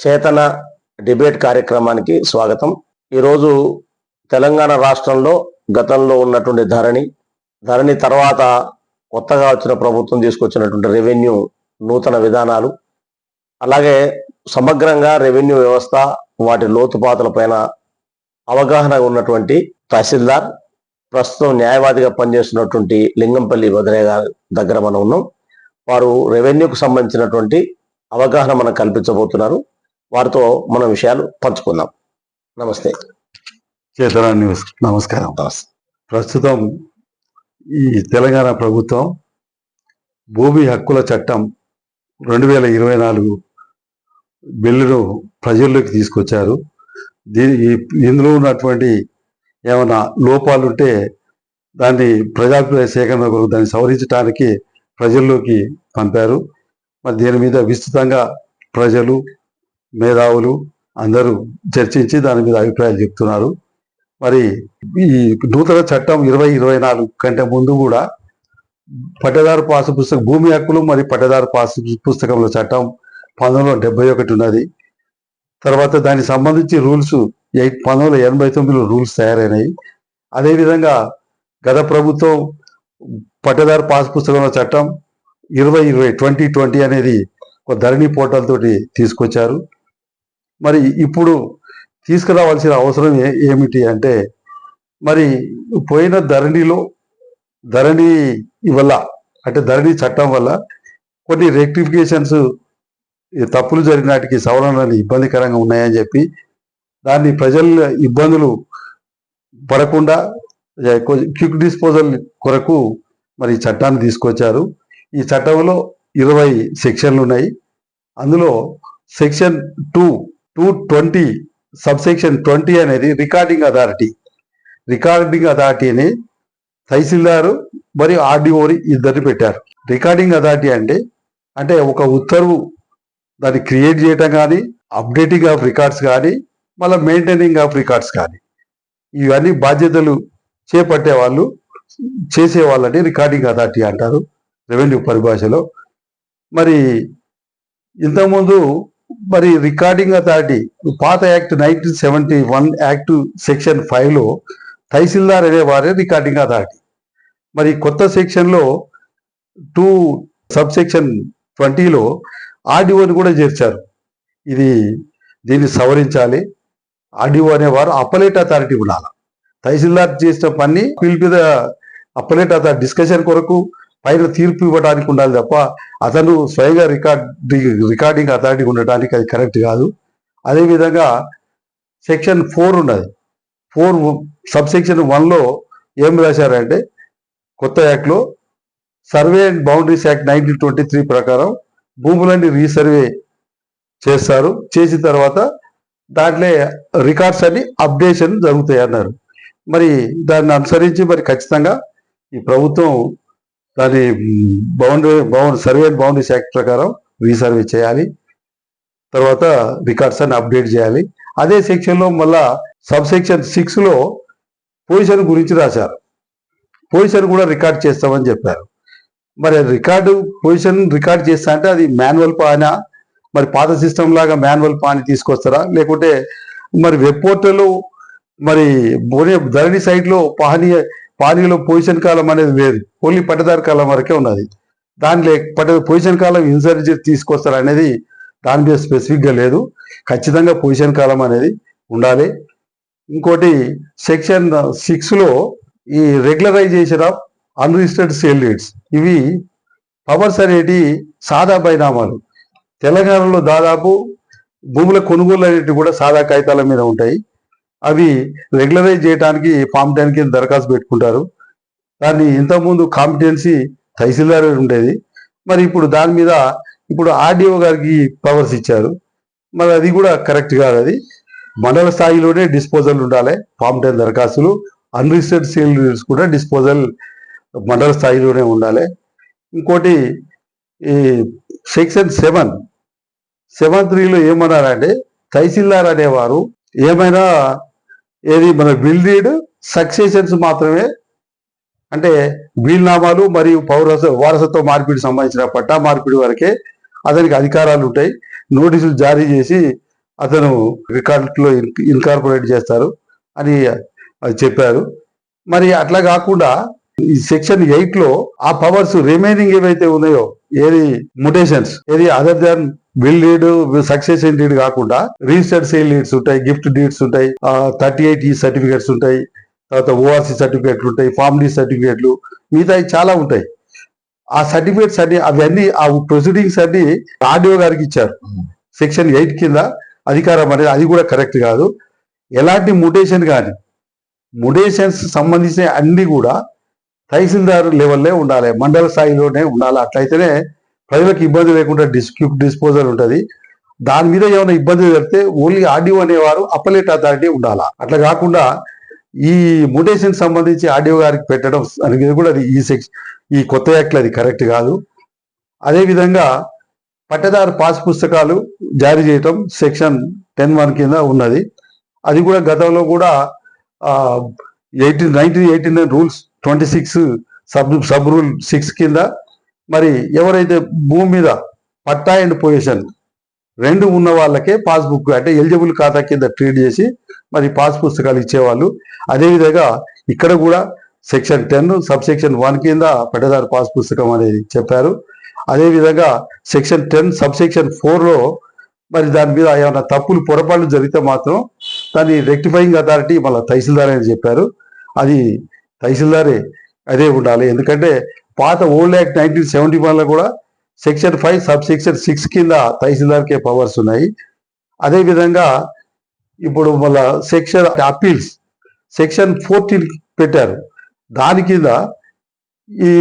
చేతన డిబేట్ కార్యక్రమానికి స్వాగతం. ఈరోజు తెలంగాణ రాష్ట్రంలో గతంలో ఉన్నటువంటి ధరణి ధరణి తర్వాత కొత్తగా వచ్చిన ప్రభుత్వం తీసుకొచ్చినటువంటి రెవెన్యూ నూతన విధానాలు అలాగే సమగ్రంగా రెవెన్యూ వ్యవస్థ వాటి లోతుపాతుల పైన అవగాహన ఉన్నటువంటి తహసీల్దార్ ప్రస్తుతం న్యాయవాదిగా పనిచేస్తున్నటువంటి లింగంపల్లి భద్రయ్య గారి దగ్గర మనం ఉన్నాం. వారు రెవెన్యూకు సంబంధించినటువంటి అవగాహన మనం కల్పించబోతున్నారు. వారితో మన విషయాలు పంచుకుందాం. నమస్తే. చేతన న్యూస్. నమస్కారం. ప్రస్తుతం ఈ తెలంగాణ ప్రభుత్వం భూమి హక్కుల చట్టం రెండు వేల ఇరవై నాలుగు బిల్లును ప్రజల్లోకి తీసుకొచ్చారు. దీని ఇందులో ఉన్నటువంటి ఏమైనా లోపాలుంటే దాన్ని ప్రజాభిప్రాయ సేకరణ కొరకు దాన్ని సవరించడానికి ప్రజల్లోకి పంపారు. మరి దీని మీద విస్తృతంగా ప్రజలు మేధావులు అందరూ చర్చించి దాని మీద అభిప్రాయాలు చెప్తున్నారు. మరి ఈ నూతన చట్టం ఇరవై ఇరవై నాలుగు కంటే ముందు కూడా పట్టదారు పాసు పుస్తకం భూమి హక్కులు మరి పట్టదారు పాసు పుస్తకంలో చట్టం పంతొమ్మిది వందల డెబ్బై ఒకటి ఉన్నది. తర్వాత దానికి సంబంధించి రూల్స్ ఎయిట్ పంతొమ్మిది వందల ఎనభై తొమ్మిదిలో రూల్స్ తయారైనాయి. అదేవిధంగా గత ప్రభుత్వం పట్టదారు పాస్ పుస్తకంలో చట్టం ఇరవై ఇరవై ట్వంటీ ట్వంటీ అనేది ఒక ధరణి పోర్టల్ తోటి తీసుకొచ్చారు. మరి ఇప్పుడు తీసుకురావాల్సిన అవసరం ఏ- ఏమిటి అంటే మరి పోయిన ధరణిలో ధరణి వల్ల అంటే ధరణి చట్టం వల్ల కొన్ని రెక్టిఫికేషన్స్ తప్పులు జరిగినాటికి సవరణలు ఇబ్బందికరంగా ఉన్నాయని చెప్పి దాన్ని ప్రజల ఇబ్బందులు పడకుండా క్విక్ డిస్పోజల్ కొరకు మరి ఈ చట్టాన్ని తీసుకొచ్చారు. ఈ చట్టంలో ఇరవై సెక్షన్లు ఉన్నాయి. అందులో section two two twenty subsection twenty అనేది రికార్డింగ్ అథారిటీ. రికార్డింగ్ అథారిటీని తహసీల్దారు మరియు ఆర్డీఓని ఇద్దరిని పెట్టారు. రికార్డింగ్ అథారిటీ అంటే అంటే ఒక ఉత్తర్వు దాన్ని క్రియేట్ చేయటం కానీ అప్డేటింగ్ ఆఫ్ రికార్డ్స్ కానీ మళ్ళీ మెయింటైనింగ్ ఆఫ్ రికార్డ్స్ కానీ. ఇవన్నీ బాధ్యతలు చేపట్టే వాళ్ళు చేసే వాళ్ళని రికార్డింగ్ అథారిటీ అంటారు రెవెన్యూ పరిభాషలో. మరి ఇంతకుముందు మరి రికార్డింగ్ అథారిటీ పాత act nineteen seventy one act section ఫైవ్లో తహసీల్దార్ అనేవారే రికార్డింగ్ అథారిటీ మరి కొత్త సెక్షన్లో టూ సబ్ సెక్షన్ ట్వంటీలో ఆర్డీఓని కూడా చేర్చారు. ఇది దీన్ని సవరించాలి. ఆర్డీఓ అనేవారు అప్పలేట్ అథారిటీ ఉండాలి. తహసీల్దార్ చేసిన పని ఫీల్డ్ మీద అప్పలేట్ అథారిటీ డిస్కషన్ కొరకు పైన తీర్పు ఇవ్వడానికి ఉండాలి తప్ప అతను స్వయంగా రికార్డ్ రికార్డింగ్ అథారిటీ ఉండటానికి అది కరెక్ట్ కాదు. అదేవిధంగా సెక్షన్ ఫోర్ ఉన్నది. ఫోర్ సబ్ సెక్షన్ వన్లో ఏం రాశారంటే కొత్త యాక్ట్లో survey and boundaries act nineteen twenty three ప్రకారం భూములన్నీ రీసర్వే చేస్తారు. చేసిన తర్వాత దాంట్లో రికార్డ్స్ అన్ని అప్డేషన్ జరుగుతాయి అన్నారు మరి దాన్ని అనుసరించి మరి ఖచ్చితంగా ఈ ప్రభుత్వం దాని boundary bound survey boundaries act ప్రకారం రీసర్వే చేయాలి. తర్వాత రికార్డ్స్ అన్ని అప్డేట్ చేయాలి. అదే సెక్షన్లో మళ్ళా సబ్ సెక్షన్ సిక్స్లో పొజిషన్ గురించి రాశారు. పొజిషన్ కూడా రికార్డ్ చేస్తామని చెప్పారు. మరి రికార్డు పొజిషన్ రికార్డ్ చేస్తా అంటే అది మాన్యువల్ పానా మరి పాత సిస్టమ్ లాగా మాన్యువల్ పాని తీసుకొస్తారా? లేకుంటే మరి వెబ్ పోర్టల్ మరి ధరణి సైట్లో పానీయ పాలిలో పొజిషన్ కాలం అనేది లేదు. ఓన్లీ పట్టదారు కాలం వరకే ఉన్నది. దానిలో పట్ట పొజిషన్ కాలం ఇన్సర్ట్ తీసుకొస్తారు అనేది దాని మీద స్పెసిఫిక్గా లేదు. ఖచ్చితంగా పొజిషన్ కాలం అనేది ఉండాలి. ఇంకోటి సెక్షన్ సిక్స్లో ఈ regularisation of unregistered sale rates ఇవి పవర్స్ అనేటి సాదా పరిణామాలు. తెలంగాణలో దాదాపు భూముల కొనుగోలు అనేటివి కూడా సాదా కాగితాల మీద ఉంటాయి. అవి రెగ్యులరైజ్ చేయడానికి ఫామ్ టెన్ కింద దరఖాస్తు పెట్టుకుంటారు. దాన్ని ఇంతకుముందు కాంపిటెన్సీ తహసీల్దార్ ఉండేది. మరి ఇప్పుడు దాని మీద ఇప్పుడు ఆర్డీఓ గారికి పవర్స్ ఇచ్చారు. మరి అది కూడా కరెక్ట్ కాదు అది. మండల స్థాయిలోనే డిస్పోజల్ ఉండాలి. ఫామ్ టైం దరఖాస్తులు అన్రిజిస్టర్డ్ సీల్స్ కూడా డిస్పోజల్ మండల స్థాయిలోనే ఉండాలి. ఇంకోటి ఈ సెక్షన్ సెవెన్ సెవెన్ త్రీలో ఏమన్నారంటే తహసీల్దార్ అనేవారు ఏమైనా ఏది మన బిల్డీడ్ సక్సెషన్స్ మాత్రమే. అంటే బీల్నామాలు మరియు పౌరస వారసత్వ మార్పిడి సంబంధించిన పట్టా మార్పిడి వరకే అతనికి అధికారాలు ఉంటాయి. నోటీసులు జారీ చేసి అతను రికార్డులో ఇన్కార్పొరేట్ చేస్తారు అని అది చెప్పారు. మరి అట్లా కాకుండా ఈ సెక్షన్ ఎయిట్లో ఆ పవర్స్ రిమైనింగ్ ఏవైతే ఉన్నాయో ఏది ముటేషన్స్ ఏది other than will lead success lead deed కాకుండా రిజిస్టర్డ్ సేల్ లీడ్స్ ఉంటాయి గిఫ్ట్ డీడ్స్ ఉంటాయి థర్టీ ఎయిట్ ఈ సర్టిఫికేట్స్ ఉంటాయి తర్వాత ఓఆర్సీ సర్టిఫికేట్లు ఉంటాయి ఫార్మ్ డీ సర్టిఫికేట్లు మిగతా చాలా ఉంటాయి. ఆ సర్టిఫికేట్స్ అన్ని అవన్నీ ఆ ప్రొసీడింగ్స్ అన్ని ఆర్డీఓ గారికి ఇచ్చారు. సెక్షన్ ఎయిట్ కింద అధికారం అనేది అది కూడా కరెక్ట్ కాదు. ఎలాంటి ముటేషన్ కానీ ముటేషన్స్ సంబంధించిన అన్ని కూడా తహసీల్దార్ లెవెల్లో ఉండాలి మండల స్థాయిలోనే ఉండాలి. అట్లయితేనే ప్రజలకు ఇబ్బంది లేకుండా డిస్క్యూ డిస్పోజల్ ఉంటుంది. దాని మీద ఏమైనా ఇబ్బంది జరిగితే ఓన్లీ ఆర్డీఓ అనేవారు అప్పలేట్ అథారిటీ ఉండాలా? అట్లా కాకుండా ఈ మ్యూటేషన్ సంబంధించి ఆర్డీఓ గారికి పెట్టడం అనేది కూడా అది ఈ సెక్స్ ఈ కొత్త యాక్ట్లు అది కరెక్ట్ కాదు. అదేవిధంగా పట్టదారు పాస్ పుస్తకాలు జారీ చేయటం సెక్షన్ టెన్ వన్ కింద ఉన్నది. అది కూడా గతంలో కూడా eighteen nineteen eighty nine rules twenty six sub sub rule six కింద మరి ఎవరైతే భూమి మీద పట్టా అండ్ పొజిషన్ రెండు ఉన్న వాళ్ళకే పాస్బుక్ అంటే ఎలిజిబుల్ ఖాతా కింద ట్రీట్ చేసి మరి పాస్ పుస్తకాలు ఇచ్చేవాళ్ళు. అదేవిధంగా ఇక్కడ కూడా section ten sub section one కింద పట్టదారు పాస్ పుస్తకం అనేది చెప్పారు. అదేవిధంగా సెక్షన్ టెన్ సబ్ సెక్షన్ ఫోర్లో మరి దాని మీద ఏమైనా తప్పులు పొరపాట్లు జరిగితే మాత్రం దాన్ని రెక్టిఫైయింగ్ అథారిటీ మళ్ళీ తహసీల్దార్ అని చెప్పారు. అది తహసీల్దారే అదే ఉండాలి. ఎందుకంటే పాత ఓల్డ్ యాక్ట్ నైన్టీన్ సెవెంటీ వన్లో కూడా section five sub section six కింద తహసీల్దార్కే పవర్స్ ఉన్నాయి. అదేవిధంగా ఇప్పుడు మళ్ళా సెక్షన్ అప్పీల్స్ సెక్షన్ ఫోర్టీన్ పెట్టారు. దాని కింద ఈ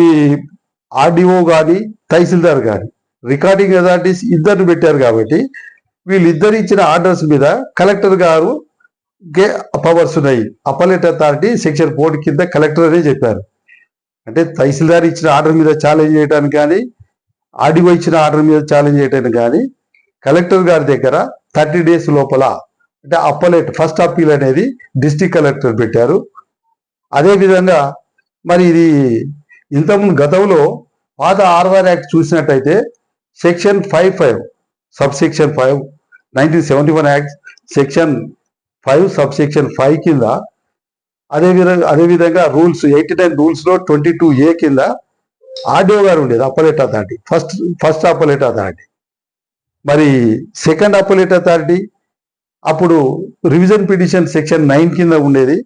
ఆర్డీఓ కానీ తహసీల్దార్ కానీ రికార్డింగ్ అథారిటీస్ ఇద్దరు పెట్టారు కాబట్టి వీళ్ళిద్దరు ఇచ్చిన ఆర్డర్స్ మీద కలెక్టర్ గారు పవర్స్ ఉన్నాయి. అపలేట్ అథారిటీ సెక్షన్ ఫోర్ కింద కలెక్టర్ అనే చెప్పారు. అంటే తహసీల్దార్ ఇచ్చిన ఆర్డర్ మీద ఛాలెంజ్ చేయడానికి కానీ ఆర్డీఓ ఇచ్చిన ఆర్డర్ మీద ఛాలెంజ్ చేయడానికి కానీ కలెక్టర్ గారి దగ్గర థర్టీ డేస్ లోపల అంటే అప్పలేట్ ఫస్ట్ అప్పీల్ అనేది డిస్టిక్ కలెక్టర్ పెట్టారు. అదేవిధంగా మరి ఇది ఇంతకుముందు గతంలో పాత ఆర్ఆర్ యాక్ట్ చూసినట్టయితే section five five sub section five nineteen seventy one act section five sub section five కింద అదేవిధంగా అదేవిధంగా రూల్స్ ఎయిటీ నైన్ రూల్స్లో ట్వంటీ టూ ఏ కింద ఆర్డీఓ గారు ఉండేది appellate authority. First first appellate authority. మరి సెకండ్ అప్పలేట్ అథారిటీ అప్పుడు revision petition section nine కింద ఉండేది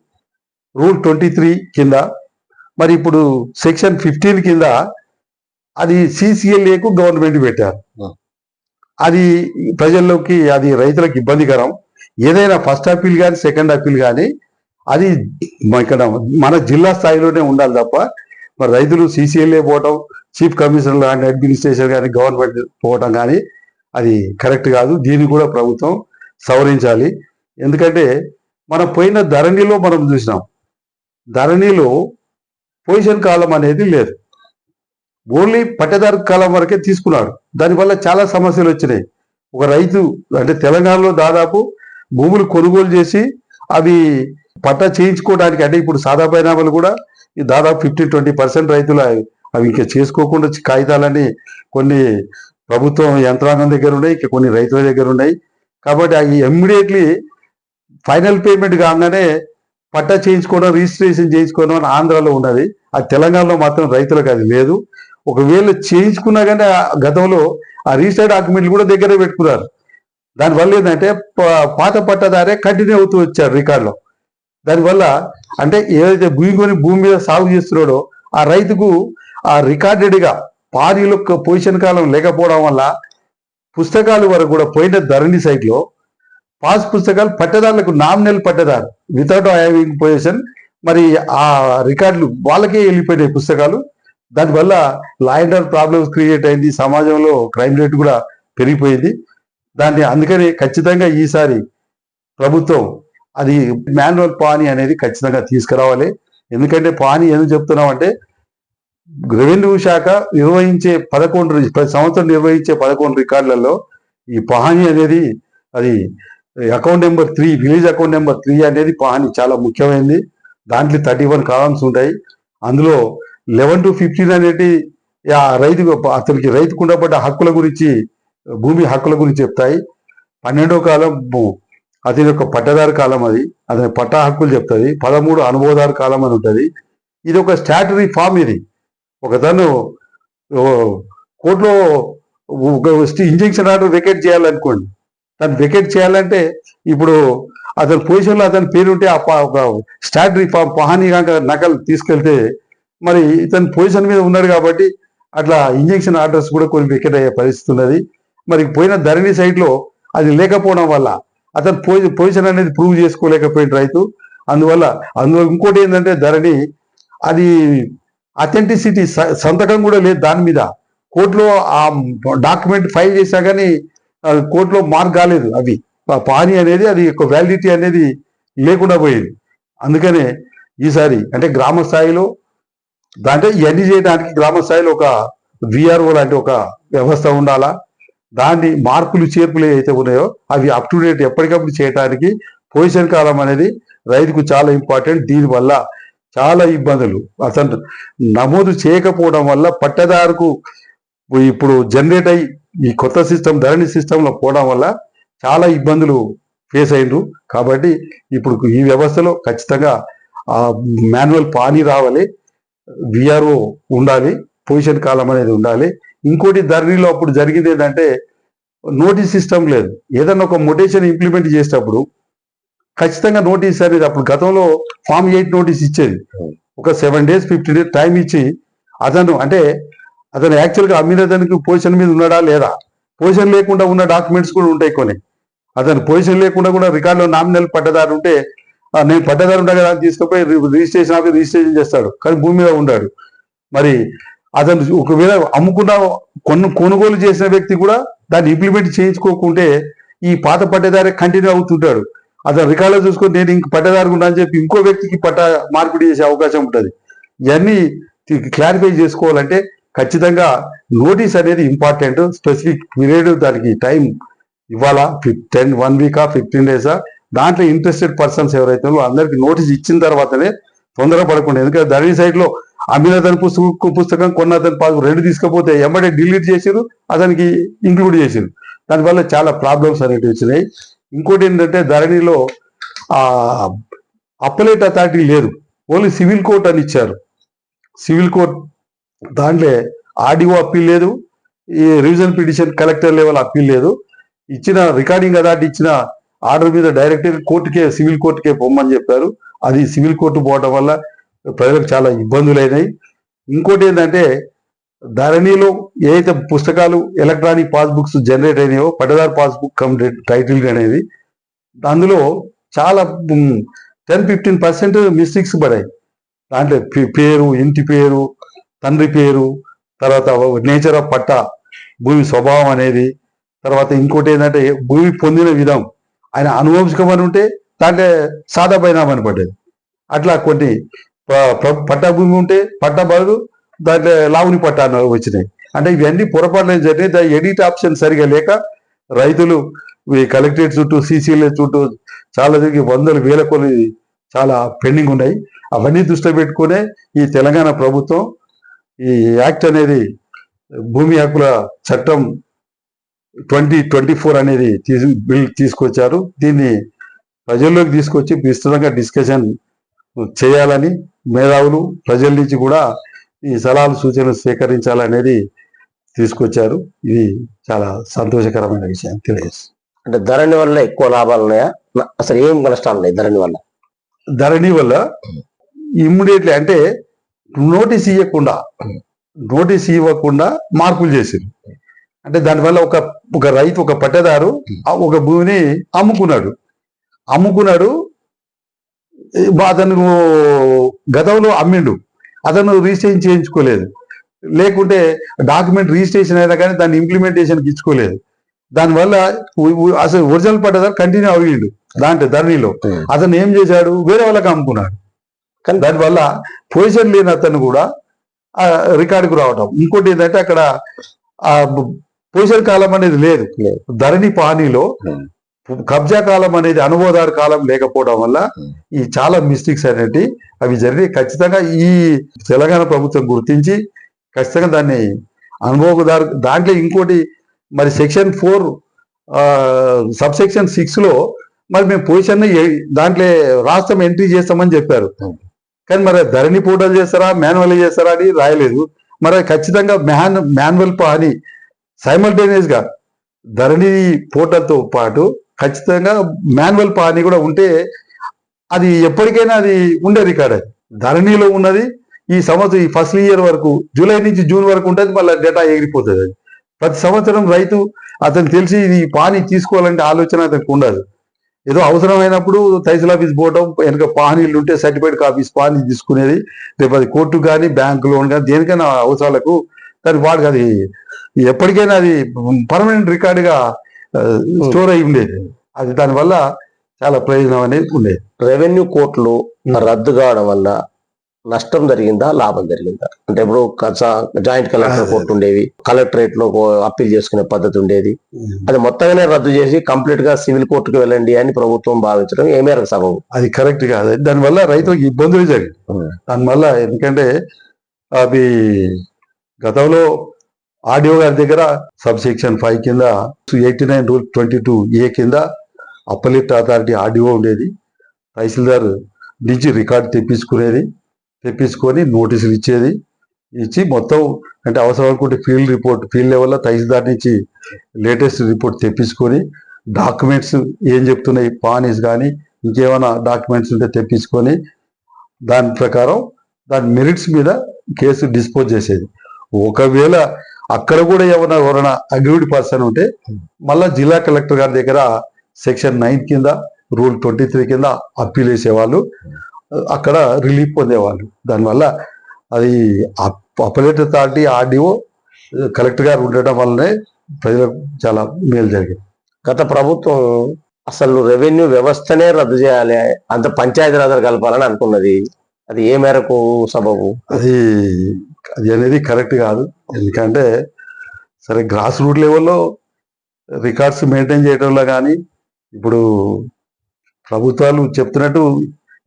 రూల్ ట్వంటీ త్రీ కింద. మరి ఇప్పుడు సెక్షన్ ఫిఫ్టీన్ కింద అది సిసిఎల్ఏకు గవర్నమెంట్ పెట్టారు. అది ప్రజల్లోకి అది రైతులకు ఇబ్బందికరం. ఏదైనా ఫస్ట్ అప్పీల్ కానీ సెకండ్ అప్పీల్ కానీ అది ఇక్కడ మన జిల్లా స్థాయిలోనే ఉండాలి తప్ప మరి రైతులు సీసీఎల్ఏ పోవటం చీఫ్ కమిషనర్ కానీ అడ్మినిస్ట్రేషన్ కానీ గవర్నమెంట్ పోవటం కానీ అది కరెక్ట్ కాదు. దీన్ని కూడా ప్రభుత్వం సవరించాలి. ఎందుకంటే మనం పోయిన ధరణిలో మనం చూసినాం. ధరణిలో పొజిషన్ కాలం అనేది లేదు. ఓన్లీ పట్టదారు కాలం వరకే తీసుకున్నాడు. దానివల్ల చాలా సమస్యలు వచ్చినాయి. ఒక రైతు అంటే తెలంగాణలో దాదాపు భూములు కొనుగోలు చేసి అవి పట్టా చేయించుకోవడానికి అంటే ఇప్పుడు సాదా పరిణామాలు కూడా ఈ దాదాపు ఫిఫ్టీ ట్వంటీ పర్సెంట్ రైతులు అవి ఇంకా చేసుకోకుండా కాగితాలని కొన్ని ప్రభుత్వం యంత్రాంగం దగ్గర ఉన్నాయి ఇంకా కొన్ని రైతుల దగ్గర ఉన్నాయి. కాబట్టి అవి ఇమ్మీడియట్లీ ఫైనల్ పేమెంట్ కాగానే పట్టా చేయించుకోవడం రిజిస్ట్రేషన్ చేయించుకోవడం అని ఆంధ్రాలో ఉన్నది. అది తెలంగాణలో మాత్రం రైతులకు అది లేదు. ఒకవేళ చేయించుకున్నా కానీ గతంలో ఆ రిజిస్టర్డ్ డాక్యుమెంట్లు కూడా దగ్గరే పెట్టుకున్నారు. దానివల్ల ఏంటంటే ప- పాత పట్టదారే కంటిన్యూ అవుతూ వచ్చారు రికార్డులో. దానివల్ల అంటే ఏదైతే భూమి కొని భూమి మీద సాగు చేస్తున్నాడో ఆ రైతుకు ఆ రికార్డెడ్గా పానీలో పొజిషన్ కాలం లేకపోవడం వల్ల పుస్తకాలు వరకు కూడా పోయిన ధరణి సైట్లో పాస్ పుస్తకాలు పట్టదారులకు నామినల్ పట్టదారు వితౌట్ హ్యావింగ్ పొజిషన్ మరి ఆ రికార్డులు వాళ్ళకే వెళ్ళిపోయినాయి పుస్తకాలు. దానివల్ల law and order problems create అయింది. సమాజంలో క్రైమ్ రేట్ కూడా పెరిగిపోయింది. దాన్ని అందుకని ఖచ్చితంగా ఈసారి ప్రభుత్వం అది మాన్యువల్ పానీ అనేది ఖచ్చితంగా తీసుకురావాలి. ఎందుకంటే పానీ ఎందుకు చెప్తున్నామంటే రెవెన్యూ శాఖ నిర్వహించే పదకొండు ప్రతి సంవత్సరం నిర్వహించే పదకొండు రికార్డులలో ఈ పహాని అనేది అది account number three village account number three అనేది పహాని చాలా ముఖ్యమైనది దాంట్లో థర్టీ వన్ కాలమ్స్ ఉంటాయి. అందులో లెవెన్ టు ఫిఫ్టీన్ అనేది ఆ రైతు అతనికి రైతుకు ఉండబడ్డ హక్కుల గురించి భూమి హక్కుల గురించి చెప్తాయి. పన్నెండో కాలం భూ- అతని యొక్క పట్టదారు కాలం అది. అతని పట్టా హక్కులు చెప్తుంది. పదమూడు అనుభవదారు కాలం అని ఉంటుంది. ఇది ఒక స్టాటరీ ఫామ్ ఇది. ఒకతను కోర్టులో ఒక ఆర్డర్ వెకేట్ చేయాలనుకోండి. దాన్ని వెకేట్ చేయాలంటే ఇప్పుడు అతని పొజిషన్లో అతని పేరుంటే ఆ ఒక స్టాటరీ ఫామ్ పహానీ కాక నకలు తీసుకెళ్తే మరి ఇతని పొజిషన్ మీద ఉన్నాడు కాబట్టి అట్లా ఇంజెక్షన్ ఆర్డర్స్ కూడా కొన్ని వెకేట్ అయ్యే పరిస్థితి ఉన్నది. మరి పోయిన ధరణి సైట్లో అది లేకపోవడం వల్ల అతను పొజి- పొజిషన్ అనేది ప్రూవ్ చేసుకోలేకపోయింది రైతు. అందువల్ల అందువల్ల ఇంకోటి ఏంటంటే ధరణి అది అథెంటిసిటీ సంతకం కూడా లేదు దాని మీద. కోర్టులో ఆ డాక్యుమెంట్ ఫైల్ చేశా కానీ కోర్టులో మార్క్ కాలేదు అవి. పానీ అనేది అది ఒక వ్యాలిడిటీ అనేది లేకుండా పోయింది. అందుకనే ఈసారి అంటే గ్రామ స్థాయిలో దాంట్లో ఇవన్నీ చేయడానికి గ్రామ స్థాయిలో ఒక విఆర్ఓ లాంటి ఒక వ్యవస్థ ఉండాలా? దాన్ని మార్పులు చేర్పులు ఏవైతే ఉన్నాయో అవి అప్ టు డేట్ ఎప్పటికప్పుడు చేయడానికి పొజిషన్ కాలం అనేది రైతుకు చాలా ఇంపార్టెంట్ దీనివల్ల చాలా ఇబ్బందులు. అతను నమోదు చేయకపోవడం వల్ల పట్టదారుకు ఇప్పుడు జనరేట్ అయ్యి ఈ కొత్త సిస్టమ్ ధరణి సిస్టంలో పోవడం వల్ల చాలా ఇబ్బందులు ఫేస్ అయిండ్రు కాబట్టి ఇప్పుడు ఈ వ్యవస్థలో ఖచ్చితంగా ఆ మాన్యువల్ పానీ రావాలి. విఆర్ఓ ఉండాలి. పొజిషన్ కాలం అనేది ఉండాలి. ఇంకోటి ధరణిలో అప్పుడు జరిగింది ఏంటంటే నోటీస్ సిస్టమ్ లేదు. ఏదన్నా ఒక మొటేషన్ ఇంప్లిమెంట్ చేసేటప్పుడు ఖచ్చితంగా నోటీస్ అనేది అప్పుడు గతంలో ఫామ్ ఎయిట్ నోటీస్ ఇచ్చేది. ఒక seven days fifteen days time ఇచ్చి అతను అంటే అతను యాక్చువల్గా అమ్మినదానికి పొజిషన్ మీద ఉన్నాడా లేదా? పొజిషన్ లేకుండా ఉన్న డాక్యుమెంట్స్ కూడా ఉంటాయి కొన్ని. అతను పొజిషన్ లేకుండా కూడా రికార్డులో నామినల్ పట్టదారు ఉంటే నేను పట్టదారు ఉంటా కదా తీసుకుపోయి రిజిస్ట్రేషన్ ఆఫీస్ రిజిస్ట్రేషన్ చేస్తాడు. కానీ భూమి మీద ఉన్నాడు. మరి అతను ఒకవేళ అమ్ముకున్న కొను కొనుగోలు చేసిన వ్యక్తి కూడా దాన్ని ఇంప్లిమెంట్ చేయించుకోకుంటే ఈ పాత పట్టేదారే కంటిన్యూ అవుతుంటాడు. అతను రికార్డులో చూసుకొని నేను ఇంక పట్టేదారు ఉన్నా అని చెప్పి ఇంకో వ్యక్తికి పట్ట మార్పిడి చేసే అవకాశం ఉంటుంది. ఇవన్నీ క్లారిఫై చేసుకోవాలంటే ఖచ్చితంగా నోటీస్ అనేది ఇంపార్టెంట్ స్పెసిఫిక్ పీరియడ్ దానికి టైం ఇవ్వాలా? టెన్ వన్ వీకా ఫిఫ్టీన్ డేసా దాంట్లో ఇంట్రెస్టెడ్ పర్సన్స్ ఎవరైతే అందరికి నోటీస్ ఇచ్చిన తర్వాతనే తొందర పడకుండా ఎందుకంటే ధరణి సైడ్లో అమ్మిన అతని పుస్తకం పుస్తకం కొన్న అతని పాస్ రెండు తీసుకపోతే ఎమ్మడే డిలీట్ చేసారు అతనికి ఇంక్లూడ్ చేసారు దానివల్ల చాలా ప్రాబ్లమ్స్ అనేటివి వచ్చినాయి. ఇంకోటి ఏంటంటే ధరణిలో అప్పలేట్ అథారిటీ లేదు. ఓన్లీ సివిల్ కోర్ట్ అని ఇచ్చారు. సివిల్ కోర్ట్ దాంట్లో ఆర్డీఓ అప్పీల్ లేదు. ఈ revision petition collector level appeal లేదు. ఇచ్చిన రికార్డింగ్ అథారిటీ ఇచ్చిన ఆర్డర్ మీద డైరెక్టర్ కోర్టుకే సివిల్ కోర్టుకే పొమ్మని చెప్పారు. అది సివిల్ కోర్టు పోవడం వల్ల ప్రజలకు చాలా ఇబ్బందులు అయినాయి ఇంకోటి ఏంటంటే ధరణిలో ఏదైతే పుస్తకాలు ఎలక్ట్రానిక్ పాస్బుక్స్ జనరేట్ అయినాయో పట్టదారు పాస్బుక్ కమ్ టైటిల్ అనేది అందులో చాలా టెన్ ఫిఫ్టీన్ పర్సెంట్ మిస్టేక్స్ పడాయి. దాంట్లో పే- పేరు ఇంటి పేరు తండ్రి పేరు తర్వాత నేచర్ ఆఫ్ పట్ట భూమి స్వభావం అనేది తర్వాత ఇంకోటి ఏంటంటే భూమి పొందిన విధం ఆయన అనువంశికం అని ఉంటే దాంట్లో సాదా పరిణామని పడ్డది అట్లా కొన్ని పట్టా భూమి ఉంటే పట్టా బదులు దాంట్లో లావుని పట్టా వచ్చినాయి. అంటే ఇవన్నీ పొరపాట్లు జరిగినాయి? దాని ఎడిట్ ఆప్షన్ సరిగా లేక రైతులు ఈ కలెక్టరేట్ చుట్టూ సీసీల చుట్టూ చాలా తిరిగి వందల వేల కొన్ని చాలా పెండింగ్ ఉన్నాయి. అవన్నీ దృష్టిలో పెట్టుకునే ఈ తెలంగాణ ప్రభుత్వం ఈ యాక్ట్ అనేది భూమి హక్కుల చట్టం ట్వంటీ ట్వంటీ ఫోర్ అనేది తీసు బిల్ తీసుకొచ్చారు. దీన్ని ప్రజల్లోకి తీసుకొచ్చి విస్తృతంగా డిస్కషన్ చేయాలని మేధావులు ప్రజల నుంచి కూడా ఈ సలహాలు సూచనలు స్వీకరించాలనేది తీసుకొచ్చారు. ఇది చాలా సంతోషకరమైన విషయం తెలియజేస్తుంది. అంటే ధరణి వల్ల ఎక్కువ లాభాలు ఉన్నాయా? అసలు ఏం నష్టాలు ఉన్నాయి ధరణి వల్ల? ధరణి వల్ల ఇమ్మీడియట్లీ అంటే నోటీస్ ఇవ్వకుండా నోటీస్ ఇవ్వకుండా మార్పులు చేసింది. అంటే దానివల్ల ఒక ఒక రైతు ఒక పట్టదారు ఒక భూమిని అమ్ముకున్నాడు. అమ్ముకున్నాడు అతను గతంలో అమ్మిండు. అతను రిజిస్ట్రేషన్ చేయించుకోలేదు. లేకుంటే డాక్యుమెంట్ రిజిస్ట్రేషన్ అయినా కానీ దాన్ని ఇంప్లిమెంటేషన్కి ఇచ్చుకోలేదు. దానివల్ల అసలు ఒరిజినల్ పట్టదారు కంటిన్యూ అయ్యిండు దాంట్లో ధరణిలో. అతను ఏం చేశాడు? వేరే వాళ్ళకి అమ్ముకున్నాడు. కానీ దానివల్ల పొజిషన్ లేని అతను కూడా ఆ రికార్డుకు రావటం. ఇంకోటి ఏంటంటే అక్కడ ఆ పొజిషన్ కాలం అనేది లేదు. ధరణి పానీలో. కబ్జా కాలం అనేది అనుభవదారు కాలం లేకపోవడం వల్ల. ఈ చాలా మిస్టేక్స్ అనేవి అవి జరిగి ఖచ్చితంగా ఈ తెలంగాణ ప్రభుత్వం గుర్తించి ఖచ్చితంగా దాన్ని అనుభవదారు దాంట్లో ఇంకోటి మరి సెక్షన్ ఫోర్ సబ్ సెక్షన్ సిక్స్లో మరి మేము పొజిషన్ దాంట్లో రాష్ట్రం ఎంట్రీ చేస్తామని చెప్పారు. కానీ మరి ధరణి పోర్టల్ చేస్తారా మాన్యువల్ చేస్తారా అని రాయలేదు. మరి ఖచ్చితంగా మ్యాన్ మాన్యువల్ అని సైమల్టేనియస్గా ధరణి పోర్టల్తో పాటు ఖచ్చితంగా మాన్యువల్ పానీ కూడా ఉంటే అది ఎప్పటికైనా అది ఉండే రికార్డ్ అది. ధరణిలో ఉన్నది ఈ సంవత్సరం ఈ ఫస్ట్ ఇయర్ వరకు జూలై నుంచి జూన్ వరకు ఉంటుంది మళ్ళీ డేటా ఎగిరిపోతుంది అది. ప్రతి సంవత్సరం రైతు అతను తెలిసి ఇది పానీ తీసుకోవాలంటే ఆలోచన అతనికి ఉండదు. ఏదో అవసరమైనప్పుడు తహసీల్ ఆఫీస్ పోవటం వెనక పానీలు ఉంటే సర్టిఫైడ్ కాపీస్ పానీ తీసుకునేది రేపు అది కోర్టు కానీ బ్యాంకు లోన్ కానీ దేనికైనా అవసరాలకు దాని వాడికి అది ఎప్పటికైనా అది పర్మనెంట్ రికార్డుగా స్టోర్ అయి ఉండేది. అది దానివల్ల చాలా ప్రయోజనం అనేది ఉండేది. రెవెన్యూ కోర్టులు రద్దు కావడం వల్ల నష్టం జరిగిందా లాభం జరిగిందా? అంటే ఇప్పుడు జాయింట్ కలెక్టర్ కోర్టు ఉండేవి కలెక్టరేట్లో అప్పీల్ చేసుకునే పద్ధతి ఉండేది. అది మొత్తంగానే రద్దు చేసి కంప్లీట్గా సివిల్ కోర్టుకు వెళ్ళండి అని ప్రభుత్వం భావించడం ఏ మేరకు సబబు అది కరెక్ట్ కాదు. దానివల్ల రైతులకు ఇబ్బందులు జరిగాయి. దానివల్ల ఎందుకంటే అవి గతంలో ఆడియో గారి దగ్గర సబ్ సెక్షన్ ఫైవ్ కింద eighty nine rule twenty two A కింద అప్పలిట్ అథారిటీ ఆడియో ఉండేది. తహసీల్దార్ నుంచి రికార్డు తెప్పించుకునేది. తెప్పించుకొని నోటీసులు ఇచ్చేది. ఇచ్చి మొత్తం అంటే అవసరం అనుకుంటే ఫీల్డ్ రిపోర్ట్ ఫీల్డ్ లెవెల్లో తహసీల్దార్ నుంచి లేటెస్ట్ రిపోర్ట్ తెప్పించుకొని డాక్యుమెంట్స్ ఏం చెప్తున్నాయి పానీస్ కానీ ఇంకేమైనా డాక్యుమెంట్స్ ఉంటే తెప్పించుకొని దాని ప్రకారం దాని మెరిట్స్ మీద కేసు డిస్పోజ్ చేసేది. ఒకవేళ అక్కడ కూడా ఏమైనా ఎవరైనా అగ్రీడ్ పర్సన్ ఉంటే మళ్ళా జిల్లా కలెక్టర్ గారి దగ్గర సెక్షన్ నైన్ కింద రూల్ ట్వంటీ త్రీ కింద అప్పీల్ వేసేవాళ్ళు అక్కడ రిలీఫ్ పొందేవాళ్ళు. దానివల్ల అది అపలేట్ అథారిటీ ఆర్డీఓ కలెక్టర్ గారు ఉండటం వల్లనే ప్రజలకు చాలా మేలు జరిగింది. గత ప్రభుత్వం అసలు రెవెన్యూ వ్యవస్థనే రద్దు చేయాలి అంత పంచాయతీరాజులు కలపాలని అనుకున్నది. అది ఏ మేరకు సబబు? అది అది అనేది కరెక్ట్ కాదు. ఎందుకంటే సరే గ్రాస్ రూట్ లెవెల్లో రికార్డ్స్ మెయింటైన్ చేయడంలో కానీ ఇప్పుడు ప్రభుత్వాలు చెప్తున్నట్టు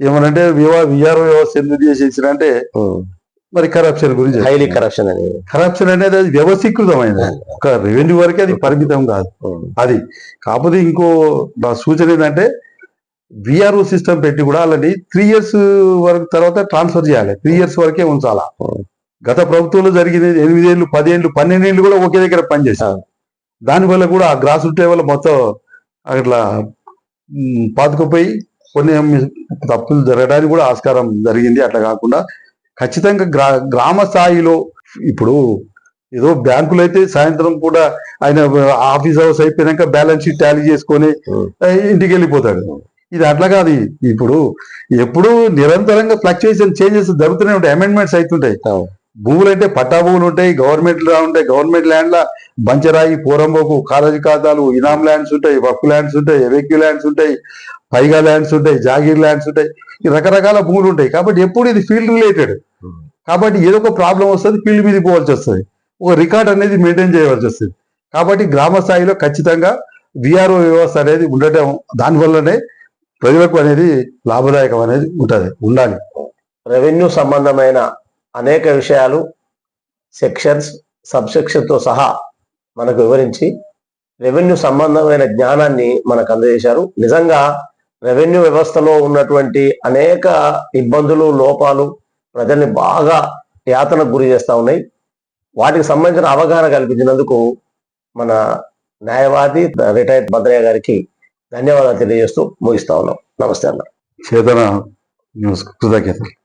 ఏమనంటే విఆర్ వ్యవస్థ ఎందుకు చేసేసారంటే మరి కరప్షన్ గురించి హైలీ కరప్షన్ అని. కరప్షన్ అనేది అది వ్యవస్థీకృతమైనది ఒక రెవెన్యూ వరకే అది పరిమితం కాదు. అది కాకపోతే ఇంకో నా సూచన ఏంటంటే విఆర్ఓ సిస్టమ్ పెట్టి కూడా అలాంటి త్రీ ఇయర్స్ వరకు తర్వాత ట్రాన్స్ఫర్ చేయాలి. త్రీ ఇయర్స్ వరకే ఉంచాలా. గత ప్రభుత్వంలో జరిగింది ఎనిమిదేళ్ళు పదేళ్ళు పన్నెండేళ్ళు కూడా ఒకే దగ్గర పనిచేశారు దానివల్ల కూడా ఆ గ్రాస్ రూట్ వల్ల మొత్తం అట్లా పాతుకుపోయి కొన్ని తప్పులు జరగడానికి కూడా ఆస్కారం జరిగింది. అట్లా కాకుండా ఖచ్చితంగా గ్రా గ్రామ స్థాయిలో ఇప్పుడు ఏదో బ్యాంకులు అయితే సాయంత్రం కూడా ఆయన ఆఫీస్ అవర్స్ అయిపోయినాక బ్యాలెన్స్ షీట్ టాలీ చేసుకొని ఇంటికి వెళ్ళిపోతాడు. ఇది అట్లా కాదు. ఇప్పుడు ఎప్పుడు నిరంతరంగా ఫ్లక్చుయేషన్ చేంజెస్ జరుగుతూనే ఉంటాయి. అమెండ్మెంట్స్ అవుతుంటాయి. భూములు అంటే పట్టా భూములు ఉంటాయి గవర్నమెంట్ లా ఉంటాయి గవర్నమెంట్ ల్యాండ్ల బంచరాయి పోరంబోకు కాలేజీ ఖాతాలు ఇనాం ల్యాండ్స్ ఉంటాయి వక్ఫ్ ల్యాండ్స్ ఉంటాయి ఎవెక్యూ ల్యాండ్స్ ఉంటాయి పైగా ల్యాండ్స్ ఉంటాయి జాగీర్ ల్యాండ్స్ ఉంటాయి రకరకాల భూములు ఉంటాయి. కాబట్టి ఎప్పుడు ఇది ఫీల్డ్ రిలేటెడ్ కాబట్టి ఏదో ఒక ప్రాబ్లం వస్తుంది ఫీల్డ్ మీద పోవాల్సి వస్తుంది. ఒక రికార్డ్ అనేది మెయింటైన్ చేయవలసి వస్తుంది. కాబట్టి గ్రామ స్థాయిలో ఖచ్చితంగా విఆర్ఓ వ్యవస్థ అనేది ఉండటం దానివల్లనే ప్రజలకు అనేది లాభదాయకం అనేది ఉంటుంది ఉండాలి. రెవెన్యూ సంబంధమైన అనేక విషయాలు సెక్షన్స్ సబ్సెక్షన్తో సహా మనకు వివరించి రెవెన్యూ సంబంధమైన జ్ఞానాన్ని మనకు అందజేశారు. నిజంగా రెవెన్యూ వ్యవస్థలో ఉన్నటువంటి అనేక ఇబ్బందులు లోపాలు ప్రజల్ని బాగా యాతనకు గురి చేస్తూ ఉన్నాయి. వాటికి సంబంధించిన అవగాహన కల్పించినందుకు మన న్యాయవాది రిటైర్డ్ భద్రయ్య గారికి ధన్యవాదాలు తెలియజేస్తూ ముగిస్తా ఉన్నాం. నమస్తే అన్న. చేతన కృతజ్ఞతలు.